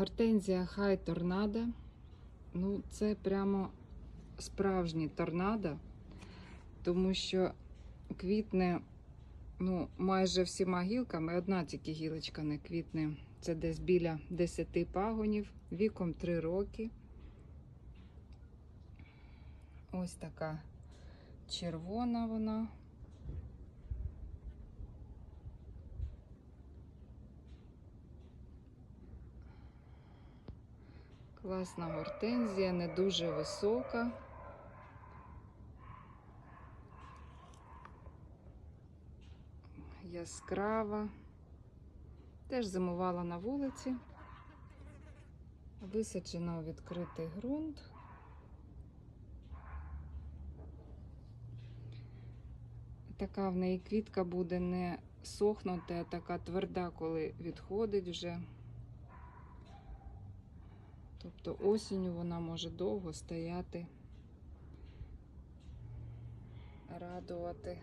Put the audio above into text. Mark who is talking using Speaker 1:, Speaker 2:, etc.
Speaker 1: Гортензія Хай Торнадо. Ну, це прямо справжній торнадо, тому що квітне ну, майже всіма гілками. Одна тільки гілочка не квітне. Це десь біля 10 пагонів, віком 3 роки. Ось така червона вона. Класна гортензія, не дуже висока. Яскрава. Теж зимувала на вулиці. Висаджена відкритий ґрунт. Така в неї квітка буде не сохнути, а така тверда, коли відходить вже. Тобто осінню вона може довго стояти, радувати